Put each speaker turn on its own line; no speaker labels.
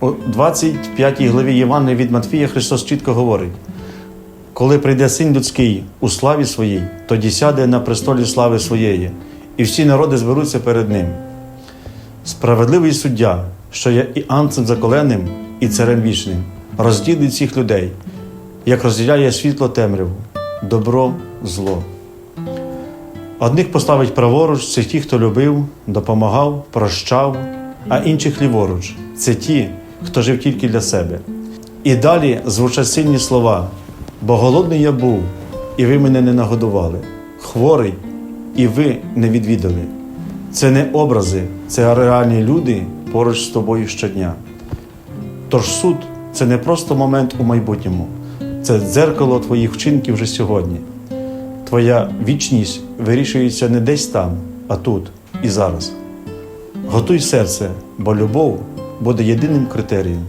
У 25 главі Євангелія від Матфія Христос чітко говорить: коли прийде син людський у славі своїй, тоді сяде на престолі слави своєї, і всі народи зберуться перед ним. Справедливий суддя, що є і анцем заколеним, і царем вічним, розділить всіх людей, як розділяє світло темряву, добро, зло. Одних поставить праворуч, це ті, хто любив, допомагав, прощав, а інших ліворуч це ті, хто жив тільки для себе. І далі звучать сильні слова: бо голодний я був, і ви мене не нагодували, хворий, і ви не відвідали. Це не образи, це реальні люди поруч з тобою щодня. Тож суд це не просто момент у майбутньому, це дзеркало твоїх вчинків вже сьогодні. Твоя вічність вирішується не десь там, а тут і зараз. Готуй серце, бо любов буде єдиним критерієм.